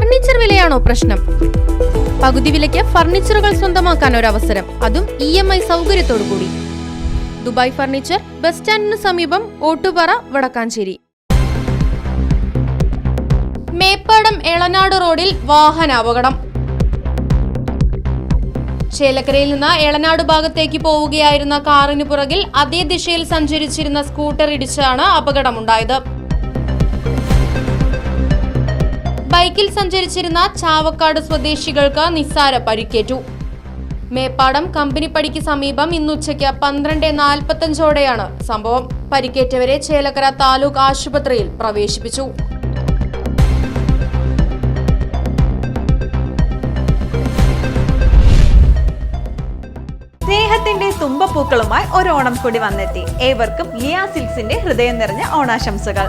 Furniture വിലയാണോ പ്രശ്നം? പകുതി വിലയ്ക്ക് ഫർണിച്ചറുകൾ സ്വന്തമാക്കാൻ ഒരു അവസരം അതും ഇ എം ഐ സൗകര്യത്തോടു കൂടി ദുബായ് ഫർണിച്ചർ ബസ് സ്റ്റാൻഡിന് സമീപം ഓട്ടുപാറ വടക്കാഞ്ചേരി. മേപ്പാടം എളനാട് റോഡിൽ വാഹനാപകടം. ചേലക്കരയിൽ നിന്ന് എളനാട് ഭാഗത്തേക്ക് പോവുകയായിരുന്ന കാറിന് പുറകിൽ അതേ ദിശയിൽ സഞ്ചരിച്ചിരുന്ന സ്കൂട്ടർ ഇടിച്ചാണ് അപകടമുണ്ടായത്. ബൈക്കിൽ സഞ്ചരിച്ചിരുന്ന ചാവക്കാട് സ്വദേശികൾക്ക് നിസ്സാര പരിക്കേറ്റു. മേപ്പാടം കമ്പനിപ്പടിക്ക് സമീപം ഇന്നുച്ചയ്ക്ക് പന്ത്രണ്ട് നാൽപ്പത്തഞ്ചോടെയാണ് സംഭവം. പരിക്കേറ്റവരെ ചേലക്കര താലൂക്ക് ആശുപത്രിയിൽ പ്രവേശിപ്പിച്ചു. സ്നേഹത്തിന്റെ തുമ്പപ്പൂക്കളുമായി ഒരു ഓണം കൂടി വന്നെത്തി. ഏവർക്കും ലിയാ സിൽസിന്റെ ഹൃദയം നിറഞ്ഞ ഓണാശംസകൾ.